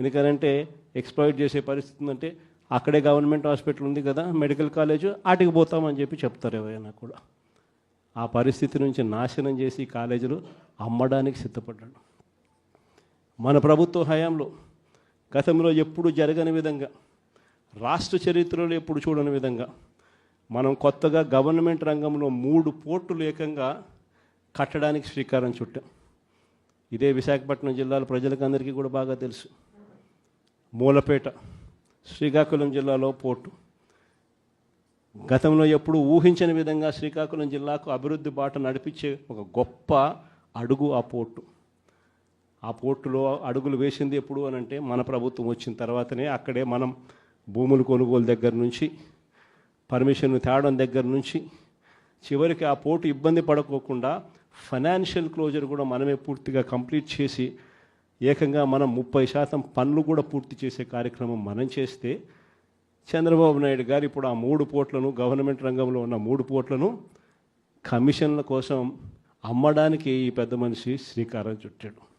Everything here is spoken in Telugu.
ఎందుకనంటే ఎక్స్ప్లాయిట్ చేసే పరిస్థితి ఉందంటే అక్కడే గవర్నమెంట్ హాస్పిటల్ ఉంది కదా మెడికల్ కాలేజ్ ఆటికి పోతామని చెప్పి చెప్తారు ఎవరైనా కూడా. ఆ పరిస్థితి నుంచి నాశనం చేసి కాలేజీలు అమ్మడానికి సిద్ధపడ్డాడు. మన ప్రభుత్వ హయాంలో గతంలో ఎప్పుడు జరగని విధంగా రాష్ట్ర చరిత్రలో ఎప్పుడు చూడని విధంగా మనం కొత్తగా గవర్నమెంట్ రంగంలో మూడు పోర్టులు ఏకంగా కట్టడానికి శ్రీకారం చుట్టాం. ఇదే విశాఖపట్నం జిల్లాలో ప్రజలకు అందరికీ కూడా బాగా తెలుసు. మూలపేట శ్రీకాకుళం జిల్లాలో పోర్టు. గతంలో ఎప్పుడు ఊహించని విధంగా శ్రీకాకుళం జిల్లాకు అభివృద్ధి బాట నడిపించే ఒక గొప్ప అడుగు ఆ పోర్టు. ఆ పోర్టులో అడుగులు వేసింది ఎప్పుడు అని అంటే మన ప్రభుత్వం వచ్చిన తర్వాతనే అక్కడే మనం భూములు కొనుగోలు దగ్గర నుంచి పర్మిషన్ తేవడం దగ్గర నుంచి చివరికి ఆ పోర్టు ఇబ్బంది పడకోకుండా ఫైనాన్షియల్ క్లోజర్ కూడా మనమే పూర్తిగా కంప్లీట్ చేసి ఏకంగా మనం ముప్పై శాతం పనులు కూడా పూర్తి చేసే కార్యక్రమం మనం చేస్తే చంద్రబాబు నాయుడు గారు ఇప్పుడు ఆ మూడు పోట్లను గవర్నమెంట్ రంగంలో ఉన్న మూడు పోట్లను కమిషన్ల కోసం అమ్మడానికి ఈ పెద్ద మనిషి శ్రీకారం చుట్టాడు.